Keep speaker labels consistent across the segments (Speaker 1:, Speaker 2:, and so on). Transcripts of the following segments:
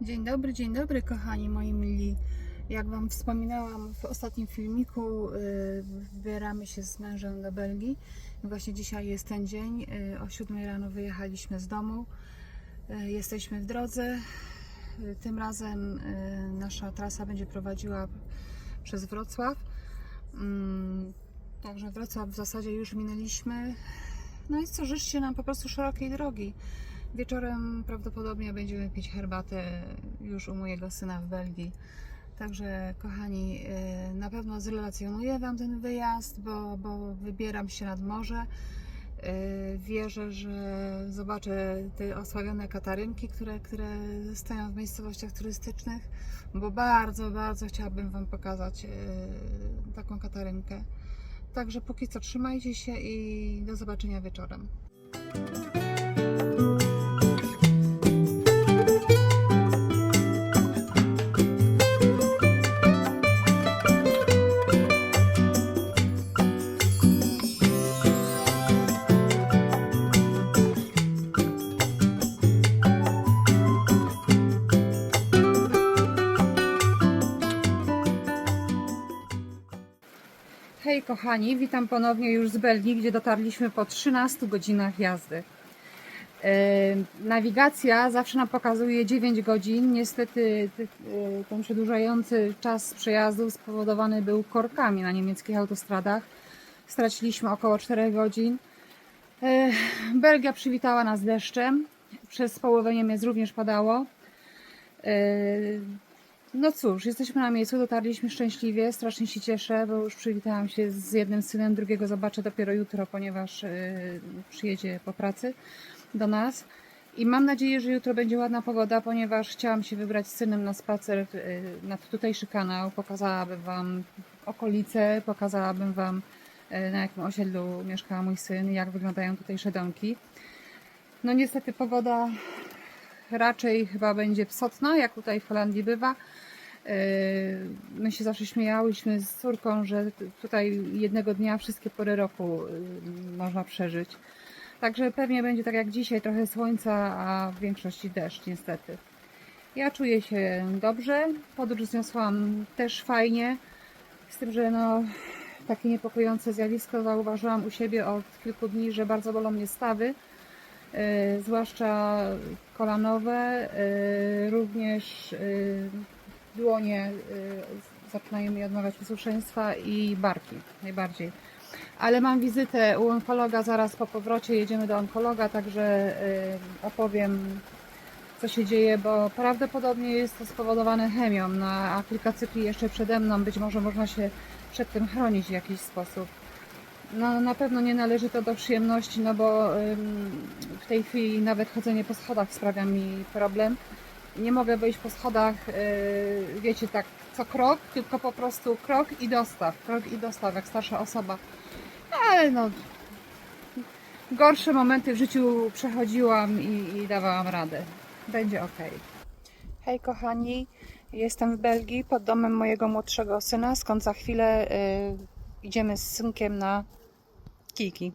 Speaker 1: Dzień dobry, dzień dobry kochani moi mili. Jak Wam wspominałam w ostatnim filmiku, y, wybieramy się z mężem do Belgii. Właśnie dzisiaj jest ten dzień. y, O 7 rano wyjechaliśmy z domu. Y, Jesteśmy w drodze. Tym razem nasza trasa będzie prowadziła przez Wrocław. Mm, Także Wrocław w zasadzie już minęliśmy. No i co, życzcie nam po prostu szerokiej drogi. Wieczorem prawdopodobnie będziemy pić herbatę już u mojego syna w Belgii. Także kochani, yy, na pewno zrelacjonuję Wam ten wyjazd, bo, bo wybieram się nad morze. Yy, Wierzę, że zobaczę te osławione katarynki, które, które stoją w miejscowościach turystycznych, bo bardzo, bardzo chciałabym Wam pokazać yy, taką katarynkę. Także póki co trzymajcie się i do zobaczenia wieczorem. Kochani, witam ponownie już z Belgii, gdzie dotarliśmy po 13 godzinach jazdy. E, Nawigacja zawsze nam pokazuje 9 godzin. Niestety ty- e, ten przedłużający czas przejazdu spowodowany był korkami na niemieckich autostradach. Straciliśmy około 4 godzin. E, Belgia przywitała nas deszczem. Przez połowę Niemiec również padało. No cóż, jesteśmy na miejscu, dotarliśmy szczęśliwie, strasznie się cieszę, bo już przywitałam się z jednym synem, drugiego zobaczę dopiero jutro, ponieważ y, przyjedzie po pracy do nas. I mam nadzieję, że jutro będzie ładna pogoda, ponieważ chciałam się wybrać z synem na spacer y, nad tutejszy kanał. Pokazałabym Wam okolice, pokazałabym Wam y, na jakim osiedlu mieszka mój syn, jak wyglądają tutejsze domki. No niestety pogoda raczej chyba będzie psotna, jak tutaj w Holandii bywa. Yy, My się zawsze śmiałyśmy z córką, że tutaj jednego dnia wszystkie pory roku yy, można przeżyć. Także pewnie będzie tak jak dzisiaj, trochę słońca, a w większości deszcz niestety. Ja czuję się dobrze, podróż zniosłam też fajnie, z tym, że no, takie niepokojące zjawisko zauważyłam u siebie od kilku dni, że bardzo bolą mnie stawy, yy, zwłaszcza kolanowe, yy, również dłonie y, zaczynają mi odmawiać posłuszeństwa i barki najbardziej. Ale mam wizytę u onkologa zaraz po powrocie, jedziemy do onkologa, także y, opowiem co się dzieje, bo prawdopodobnie jest to spowodowane chemią. Na aplikacykli jeszcze przede mną, być może można się przed tym chronić w jakiś sposób. No, na pewno nie należy to do przyjemności, no bo ym, w tej chwili nawet chodzenie po schodach sprawia mi problem nie mogę wejść po schodach, yy, wiecie, tak co krok, tylko po prostu krok i dostaw, krok i dostaw, jak starsza osoba. Ale no, gorsze momenty w życiu przechodziłam i, i dawałam radę. Będzie ok. Hej kochani, jestem w Belgii pod domem mojego młodszego syna, skąd za chwilę yy, idziemy z synkiem na kijki.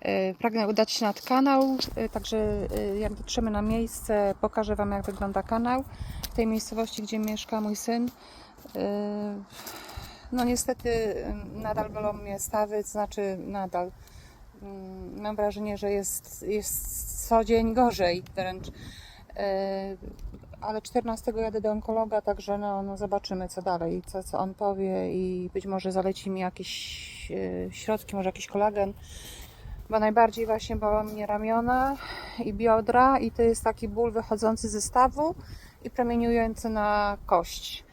Speaker 1: E, Pragnę udać się nad kanał, e, także e, jak dotrzemy na miejsce, pokażę Wam, jak wygląda kanał w tej miejscowości, gdzie mieszka mój syn. No niestety nadal bolą mnie stawy, to znaczy nadal. Mm, Mam wrażenie, że jest, jest co dzień gorzej wręcz. Ale 14 jadę do onkologa, także no, no zobaczymy co dalej, co, co on powie i być może zaleci mi jakieś e, środki, może jakiś kolagen bo najbardziej właśnie bolą mnie ramiona i biodra i to jest taki ból wychodzący ze stawu i promieniujący na kość.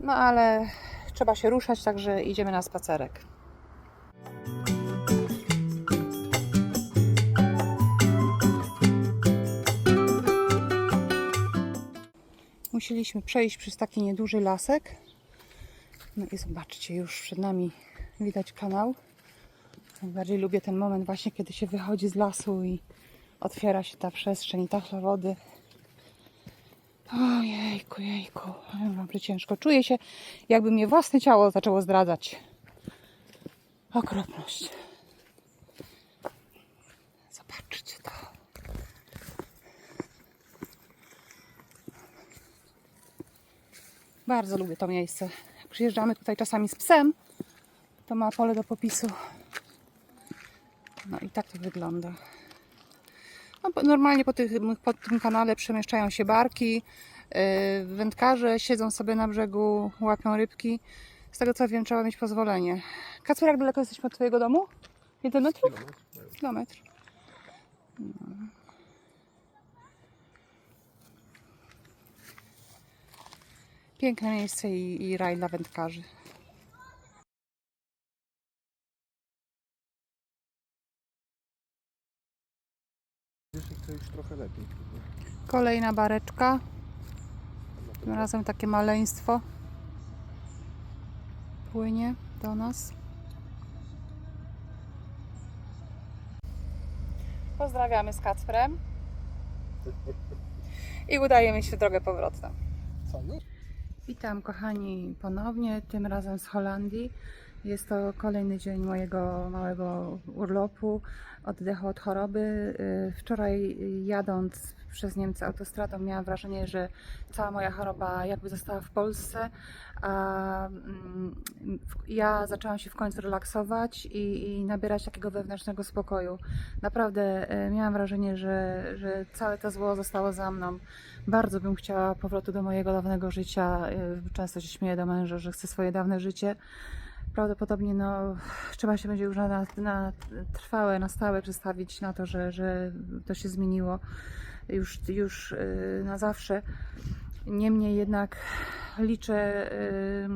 Speaker 1: No ale trzeba się ruszać, także idziemy na spacerek. Musieliśmy przejść przez taki nieduży lasek. No i zobaczcie, już przed nami widać kanał. Najbardziej lubię ten moment właśnie, kiedy się wychodzi z lasu i otwiera się ta przestrzeń, tafla wody. Ojejku, jejku, naprawdę ciężko. Czuję się, jakby mnie własne ciało zaczęło zdradzać. Okropność. Zobaczcie to. Bardzo lubię to miejsce. Przyjeżdżamy tutaj czasami z psem, to ma pole do popisu. No i tak to wygląda. No, normalnie po, tych, po tym kanale przemieszczają się barki, yy, wędkarze siedzą sobie na brzegu, łapią rybki. Z tego co wiem, trzeba mieć pozwolenie. Kacper, jak daleko jesteśmy od Twojego domu? Jeden metrów? Kilometr. No. Piękne miejsce i, i raj dla wędkarzy.
Speaker 2: Wiesz, to już trochę lepiej.
Speaker 1: Kolejna bareczka. Tym razem takie maleństwo płynie do nas. Pozdrawiamy z Kacprem i udajemy się w drogę powrotną.
Speaker 2: Co, już?
Speaker 1: Witam kochani ponownie, tym razem z Holandii. Jest to kolejny dzień mojego małego urlopu, oddechu od choroby. Y, Wczoraj jadąc przez Niemcy autostradą miałam wrażenie, że cała moja choroba jakby została w Polsce, a mm, ja zaczęłam się w końcu relaksować i, i nabierać takiego wewnętrznego spokoju. Naprawdę y, miałam wrażenie, że, że całe to zło zostało za mną. Bardzo bym chciała powrotu do mojego dawnego życia. Y, Często się śmieję do męża, że chcę swoje dawne życie. Prawdopodobnie no, trzeba się będzie już na, na trwałe, na stałe przestawić na to, że, że to się zmieniło już, już y, na zawsze. Niemniej jednak liczę, y,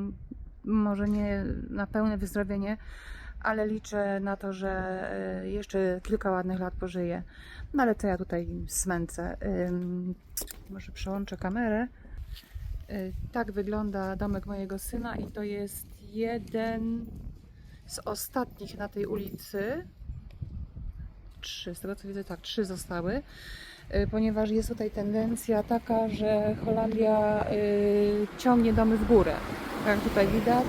Speaker 1: może nie na pełne wyzdrowienie, ale liczę na to, że y, jeszcze kilka ładnych lat pożyję. No ale to ja tutaj smęcę. Może przełączę kamerę. Tak wygląda domek mojego syna i to jest jeden z ostatnich na tej ulicy. Trzy, z tego co widzę, tak, trzy zostały, ponieważ jest tutaj tendencja taka, że Holandia y, ciągnie domy w górę. Jak tutaj widać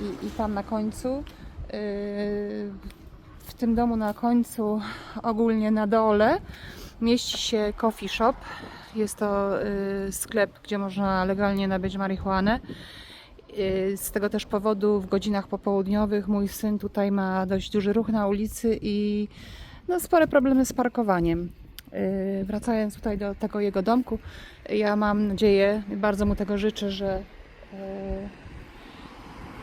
Speaker 1: i, i tam na końcu. Y, w tym domu na końcu, ogólnie na dole, mieści się coffee shop. Jest to y, sklep, gdzie można legalnie nabyć marihuanę. Y, Z tego też powodu w godzinach popołudniowych mój syn tutaj ma dość duży ruch na ulicy i no, spore problemy z parkowaniem. Y, Wracając tutaj do tego jego domku, ja mam nadzieję, bardzo mu tego życzę, że y,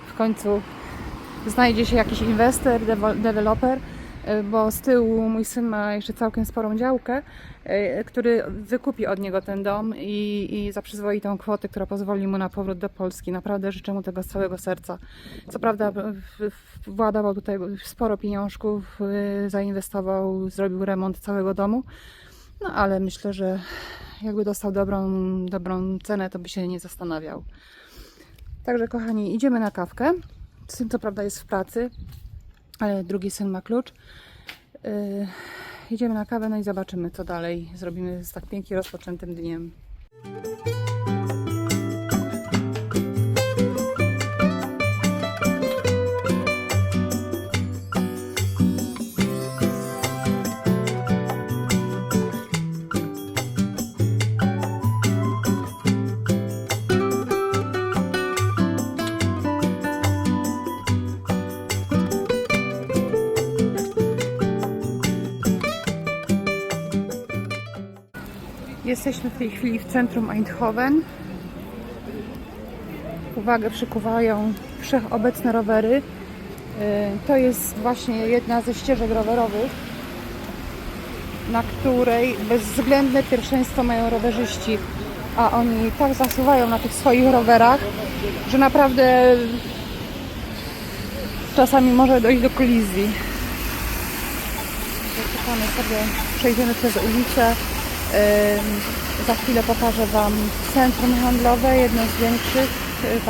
Speaker 1: w końcu znajdzie się jakiś inwestor, deweloper, bo z tyłu mój syn ma jeszcze całkiem sporą działkę, y, który wykupi od niego ten dom i, i za przyzwoitą kwotę, która pozwoli mu na powrót do Polski. Naprawdę życzę mu tego z całego serca. Co prawda władował tutaj sporo pieniążków, y, zainwestował, zrobił remont całego domu, no ale myślę, że jakby dostał dobrą, dobrą cenę, to by się nie zastanawiał. Także kochani, idziemy na kawkę. Syn co prawda jest w pracy, ale drugi syn ma klucz. Yy, idziemy na kawę, no i zobaczymy, co dalej zrobimy z tak pięknie rozpoczętym dniem. Jesteśmy w tej chwili w centrum Eindhoven. Uwagę przykuwają wszechobecne rowery. Yy, To jest właśnie jedna ze ścieżek rowerowych, na której bezwzględne pierwszeństwo mają rowerzyści, a oni tak zasuwają na tych swoich rowerach, że naprawdę czasami może dojść do kolizji. Zaczekamy sobie, przejdziemy przez ulicę. Za chwilę pokażę Wam centrum handlowe, jedno z większych y, w.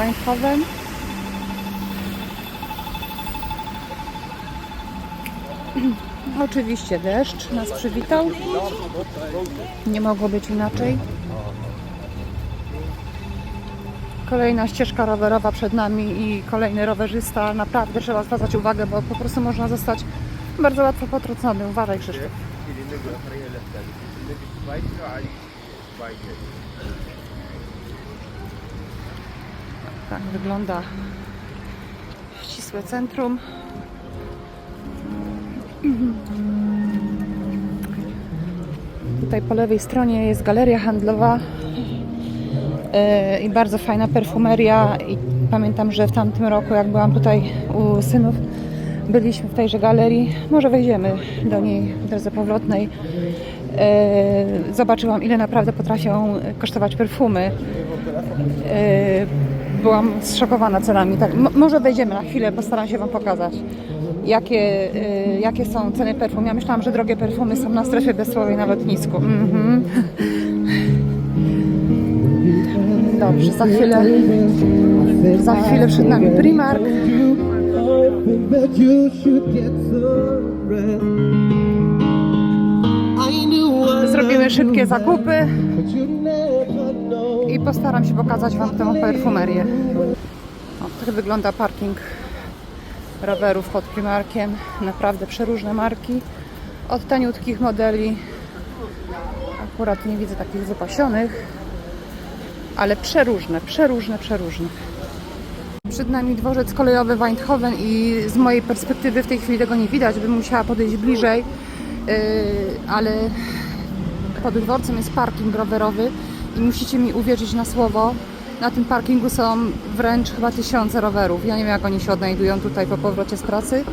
Speaker 1: Oczywiście deszcz nas przywitał. Nie mogło być inaczej. Kolejna ścieżka rowerowa przed nami i kolejny rowerzysta. Naprawdę trzeba zwracać uwagę, bo po prostu można zostać bardzo łatwo potrącony. Uważaj Krzysztof. Tak wygląda ścisłe centrum. Tutaj po lewej stronie jest galeria handlowa e, i bardzo fajna perfumeria. I pamiętam, że w tamtym roku, jak byłam tutaj u synów, byliśmy w tejże galerii. Może wejdziemy do niej w drodze powrotnej. E, Zobaczyłam, ile naprawdę potrafią kosztować perfumy. E, Byłam zszokowana cenami. Tak, mo- może wejdziemy na chwilę, postaram się Wam pokazać, jakie, e, jakie są ceny perfum. Ja myślałam, że drogie perfumy są na strefie bezsłowej na lotnisku. Mhm. Dobrze, za chwilę, za chwilę przed nami Primark. Zrobimy szybkie zakupy i postaram się pokazać Wam tę perfumerię. O, tak wygląda parking rowerów pod Primarkiem. Naprawdę przeróżne marki. Od taniutkich modeli. Akurat nie widzę takich wypasionych, ale przeróżne, przeróżne, przeróżne. Przed nami dworzec kolejowy Weindhoven i z mojej perspektywy w tej chwili tego nie widać, bym musiała podejść bliżej, yy, ale pod dworcem jest parking rowerowy i musicie mi uwierzyć na słowo. Na tym parkingu są wręcz chyba tysiące rowerów. Ja nie wiem, jak oni się odnajdują tutaj po powrocie z pracy,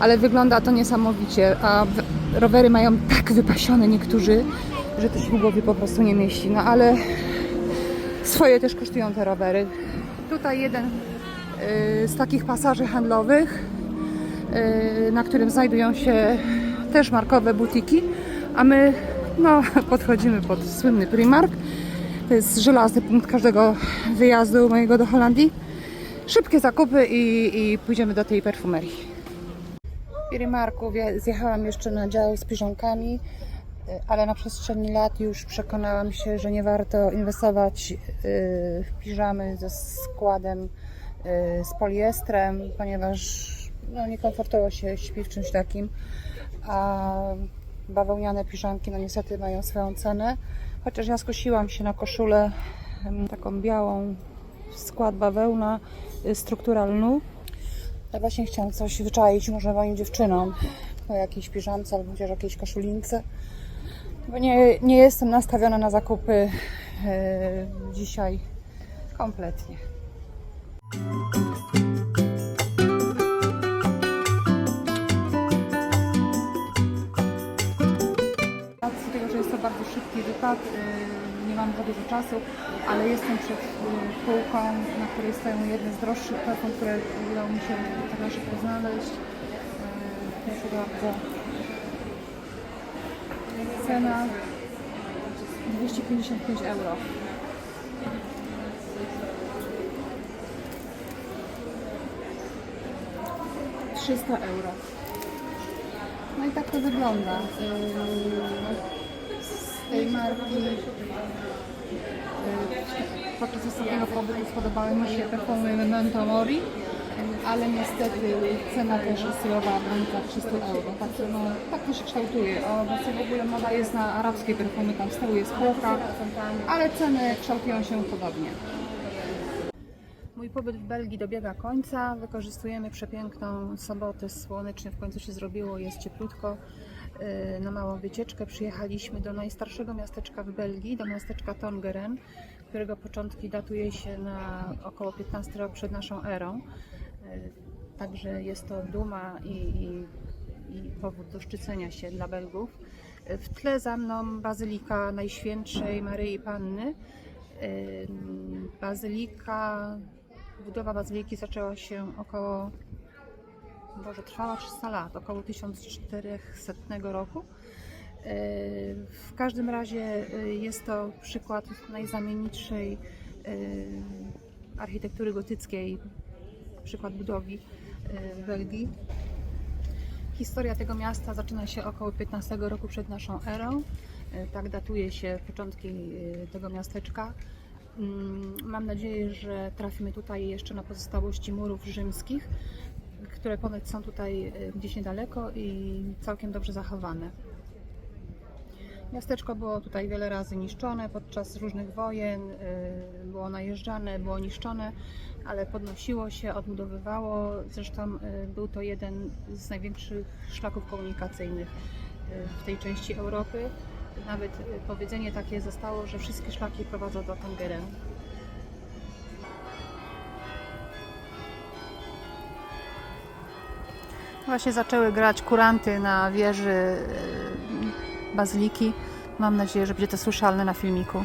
Speaker 1: ale wygląda to niesamowicie. A rowery mają tak wypasione niektórzy, że to się w głowie po prostu nie mieści. No ale swoje też kosztują te rowery. Tutaj jeden y, z takich pasaży handlowych, y, na którym znajdują się też markowe butiki, a my no, podchodzimy pod słynny Primark. To jest żelazny punkt każdego wyjazdu mojego do Holandii. Szybkie zakupy i, i pójdziemy do tej perfumerii. W Primarku zjechałam jeszcze na dział z piżonkami, y, ale na przestrzeni lat już przekonałam się, że nie warto inwestować y, w piżamy ze składem y, z poliestrem, ponieważ no, niekomfortowo się śpi w czymś takim, a bawełniane piżamki no niestety mają swoją cenę. Chociaż ja skusiłam się na koszulę taką białą, skład bawełna, y, struktura lnu. Ja właśnie chciałam coś wyczaić może moim dziewczynom po jakiejś piżamce albo chociaż jakiejś koszulince. Bo nie, nie jestem nastawiona na zakupy e, dzisiaj kompletnie. Czasu, ale jestem przed y, półką, na której stoją jedne z droższych perfum, które udało mi się tak szybko znaleźć. Y, Proszę bardzo. Cena 255 euro. Trzysta euro. No i tak to wygląda. Yy, Z tej marki podczas ostatniego pobytu spodobały mi się perfumy Memento Mori, ale niestety cena też oscylowała w granicach 300 euro. Także no, tak to się kształtuje. Obecnie w ogóle moda jest na arabskie perfumy, tam z tyłu jest półka, ale ceny kształtują się podobnie. Mój pobyt w Belgii dobiega końca. Wykorzystujemy przepiękną sobotę, słonecznie w końcu się zrobiło, jest cieplutko. Yy, Na małą wycieczkę przyjechaliśmy do najstarszego miasteczka w Belgii, do miasteczka Tongeren, którego początki datuje się na około 15 rok przed naszą erą. Yy, Także jest to duma i, i, i powód do szczycenia się dla Belgów. Yy, W tle za mną Bazylika Najświętszej Maryi Panny. Bazylika, budowa bazyliki zaczęła się około, Boże, trwała 300 lat, około 1400 roku. Yy, W każdym razie yy, jest to przykład najzamienitszej yy, architektury gotyckiej, przykład budowli yy, w Belgii. Historia tego miasta zaczyna się około 15 roku przed naszą erą. Tak datuje się początki tego miasteczka. Mm, Mam nadzieję, że trafimy tutaj jeszcze na pozostałości murów rzymskich, które ponoć są tutaj y, gdzieś niedaleko i całkiem dobrze zachowane. Miasteczko było tutaj wiele razy niszczone podczas różnych wojen, y, było najeżdżane, było niszczone, ale podnosiło się, odbudowywało. Zresztą y, był to jeden z największych szlaków komunikacyjnych w tej części Europy. Nawet powiedzenie takie zostało, że wszystkie szlaki prowadzą do Tongeren. Właśnie zaczęły grać kuranty na wieży y, bazyliki. Mam nadzieję, że będzie to słyszalne na filmiku.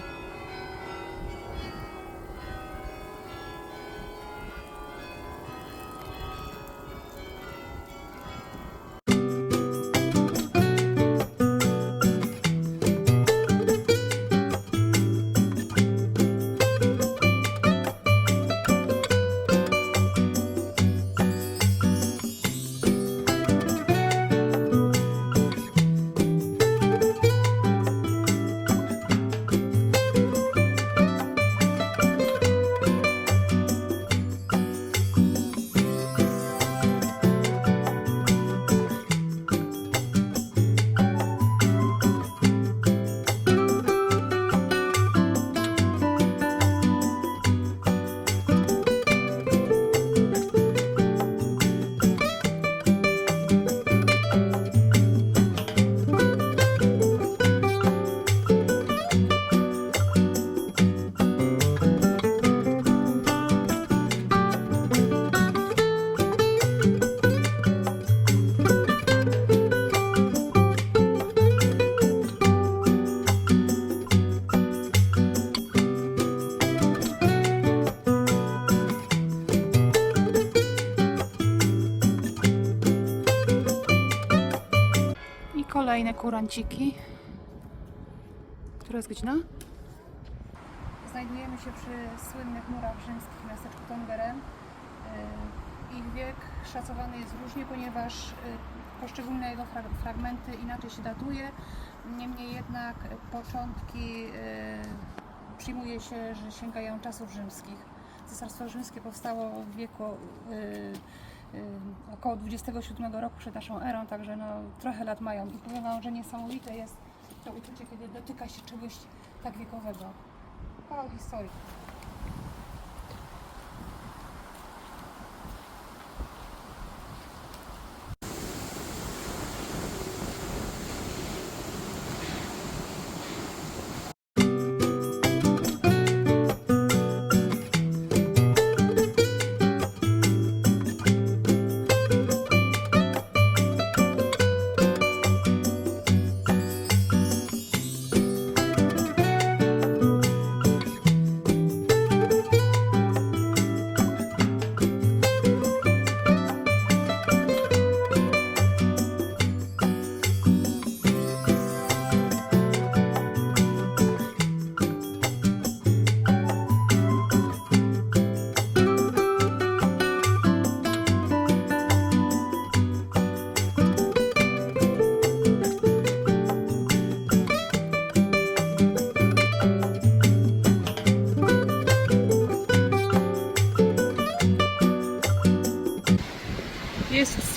Speaker 1: Kolejne kuranciki. Która jest godzina? Znajdujemy się przy słynnych murach rzymskich w miasteczku Tongeren. Y, Ich wiek szacowany jest różnie, ponieważ y, poszczególne jego frag- fragmenty inaczej się datuje. Niemniej jednak początki y, przyjmuje się, że sięgają czasów rzymskich. Cesarstwo rzymskie powstało w wieku około 27 roku przed naszą erą, także no, trochę lat mają. I powiem Wam, że niesamowite jest to uczucie, kiedy dotyka się czegoś tak wiekowego. Kawał historii.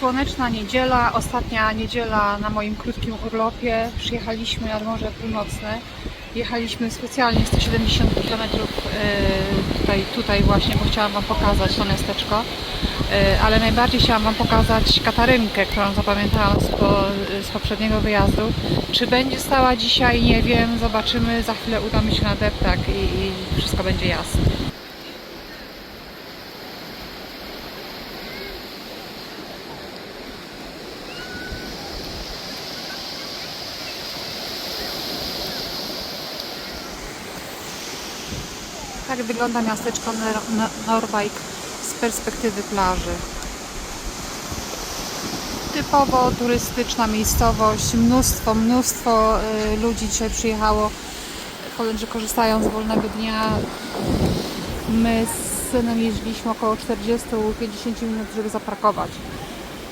Speaker 1: Słoneczna niedziela, ostatnia niedziela na moim krótkim urlopie. Przyjechaliśmy nad Morze Północne. Jechaliśmy specjalnie 170 km tutaj, tutaj właśnie, bo chciałam Wam pokazać to miasteczko. E, Ale najbardziej chciałam Wam pokazać Katarynkę, którą zapamiętałam z, po, z poprzedniego wyjazdu. Czy będzie stała dzisiaj, nie wiem. Zobaczymy. Za chwilę udamy się na deptak i, i wszystko będzie jasne. Tak wygląda miasteczko Nor- Nor- Norbajk z perspektywy plaży. Typowo turystyczna miejscowość, mnóstwo, mnóstwo y, ludzi dzisiaj przyjechało. Że korzystają z wolnego dnia. My z synem jeździliśmy około 40-50 minut, żeby zaparkować.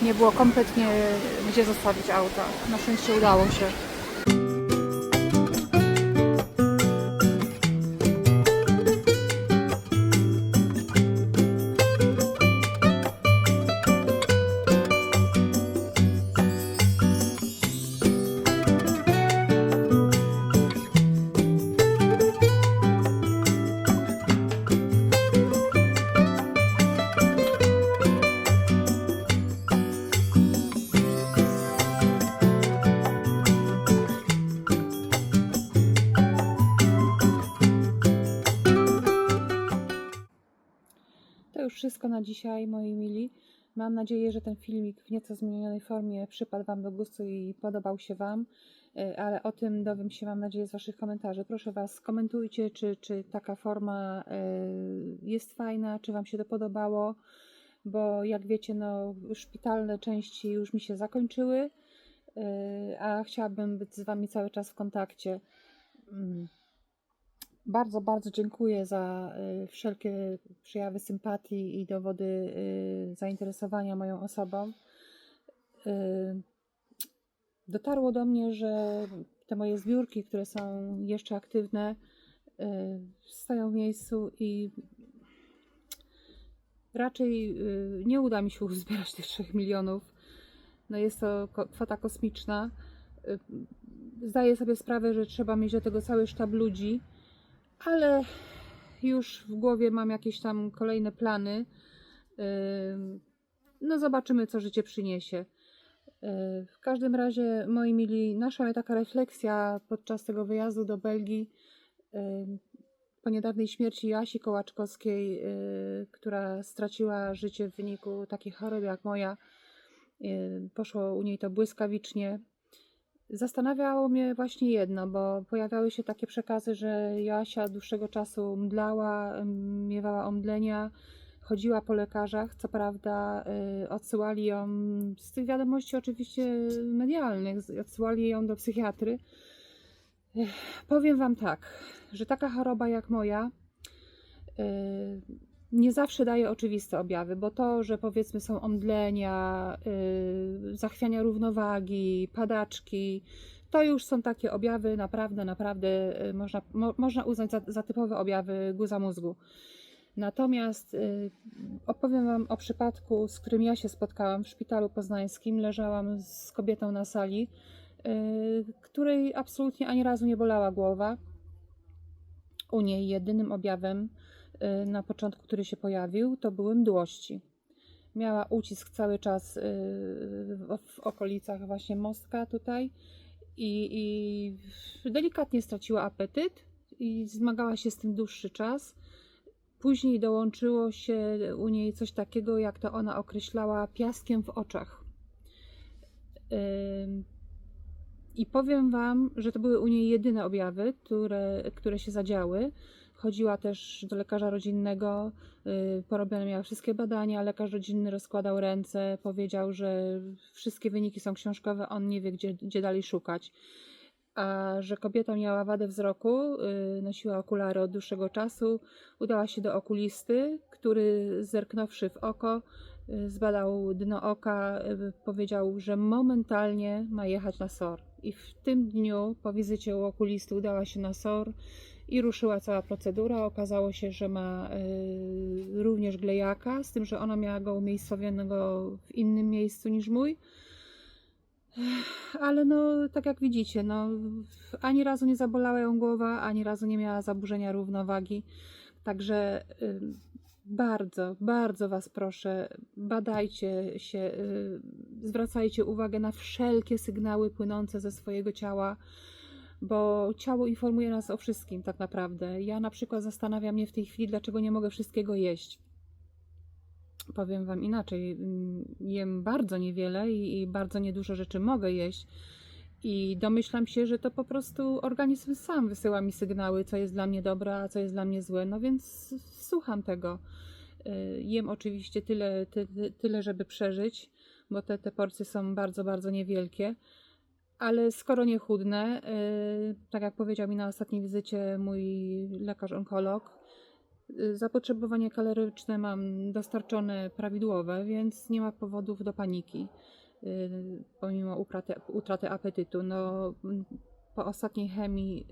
Speaker 1: Nie było kompletnie gdzie zostawić auta. Na szczęście udało się. Wszystko na dzisiaj, moi mili. Mam nadzieję, że ten filmik w nieco zmienionej formie przypadł Wam do gustu i podobał się Wam, E, ale o tym dowiem się, mam nadzieję, z Waszych komentarzy. Proszę Was, komentujcie, czy, czy taka forma e, jest fajna, czy Wam się to podobało, bo jak wiecie, no, szpitalne części już mi się zakończyły, e, a chciałabym być z Wami cały czas w kontakcie. Bardzo, bardzo dziękuję za y, wszelkie przejawy sympatii i dowody y, zainteresowania moją osobą. Y, Dotarło do mnie, że te moje zbiórki, które są jeszcze aktywne, stoją w miejscu i raczej nie uda mi się uzbierać tych 3 milionów. No jest to kwota kosmiczna. Zdaję sobie sprawę, że trzeba mieć do tego cały sztab ludzi, ale już w głowie mam jakieś tam kolejne plany. No, zobaczymy, co życie przyniesie. Yy, W każdym razie, moi mili, nasza mnie taka refleksja podczas tego wyjazdu do Belgii po niedawnej śmierci Jasi Kołaczkowskiej, yy, która straciła życie w wyniku takiej choroby jak moja. Yy, Poszło u niej to błyskawicznie. Zastanawiało mnie właśnie jedno, bo pojawiały się takie przekazy, że Joasia dłuższego czasu mdlała, miewała omdlenia, chodziła po lekarzach. Co prawda, y, odsyłali ją z tych wiadomości oczywiście medialnych, odsyłali ją do psychiatry. Powiem Wam tak, że taka choroba jak moja y, nie zawsze daje oczywiste objawy, bo to, że powiedzmy są omdlenia, y, zachwiania równowagi, padaczki, to już są takie objawy naprawdę, naprawdę y, można, mo, można uznać za, za typowe objawy guza mózgu. Natomiast y, opowiem Wam o przypadku, z którym ja się spotkałam w szpitalu poznańskim. Leżałam z kobietą na sali, y, której absolutnie ani razu nie bolała głowa. U niej jedynym objawem na początku, który się pojawił, to były mdłości. Miała ucisk cały czas y, w, okolicach właśnie mostka tutaj i, i delikatnie straciła apetyt i zmagała się z tym dłuższy czas. Później dołączyło się u niej coś takiego, jak to ona określała, piaskiem w oczach. I powiem Wam, że to były u niej jedyne objawy, które, które się zadziały. Chodziła też do lekarza rodzinnego, y, porobione miała wszystkie badania. Lekarz rodzinny rozkładał ręce, powiedział, że wszystkie wyniki są książkowe, on nie wie, gdzie, gdzie dalej szukać. A że kobieta miała wadę wzroku, y, nosiła okulary od dłuższego czasu, udała się do okulisty, który zerknąwszy w oko, y, zbadał dno oka, powiedział, że momentalnie ma jechać na SOR. I w tym dniu, po wizycie u okulisty, udała się na SOR i ruszyła cała procedura. Okazało się, że ma y, również glejaka, z tym, że ona miała go umiejscowionego w innym miejscu niż mój. Ale no, tak jak widzicie, no, ani razu nie zabolała ją głowa, ani razu nie miała zaburzenia równowagi. Także y, bardzo, bardzo Was proszę, badajcie się, y, zwracajcie uwagę na wszelkie sygnały płynące ze swojego ciała, bo ciało informuje nas o wszystkim tak naprawdę. Ja na przykład zastanawiam mnie w tej chwili, dlaczego nie mogę wszystkiego jeść powiem Wam inaczej, mm, jem bardzo niewiele i, i bardzo niedużo rzeczy mogę jeść. I domyślam się, że to po prostu organizm sam wysyła mi sygnały, co jest dla mnie dobre, a co jest dla mnie złe. No więc słucham tego. Y, Jem oczywiście tyle, ty, ty- tyle żeby przeżyć, bo te, te porcje są bardzo, bardzo niewielkie. Ale skoro nie chudnę, y, tak jak powiedział mi na ostatniej wizycie mój lekarz-onkolog, y, zapotrzebowanie kaloryczne mam dostarczone prawidłowe, więc nie ma powodów do paniki, y, pomimo utraty, utraty apetytu. No, po ostatniej chemii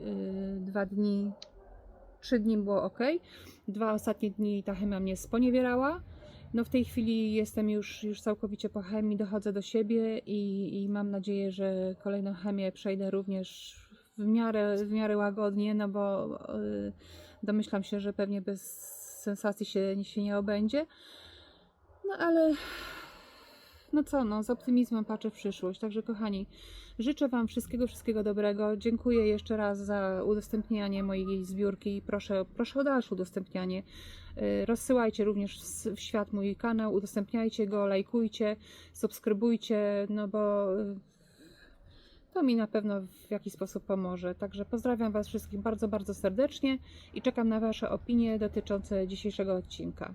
Speaker 1: dwa dni, trzy dni było ok. Dwa ostatnie dni ta chemia mnie sponiewierała. No w tej chwili jestem już, już całkowicie po chemii, dochodzę do siebie i, i mam nadzieję, że kolejną chemię przejdę również w miarę, w miarę łagodnie, no bo y, domyślam się, że pewnie bez sensacji się, się nie obędzie. No ale no co, no, z optymizmem patrzę w przyszłość. Także kochani, życzę Wam wszystkiego, wszystkiego dobrego. Dziękuję jeszcze raz za udostępnianie mojej zbiórki. Proszę, proszę o dalsze udostępnianie. Y, Rozsyłajcie również w świat mój kanał, udostępniajcie go, lajkujcie, subskrybujcie, no bo y, to mi na pewno w jakiś sposób pomoże. Także pozdrawiam Was wszystkich bardzo, bardzo serdecznie i czekam na Wasze opinie dotyczące dzisiejszego odcinka.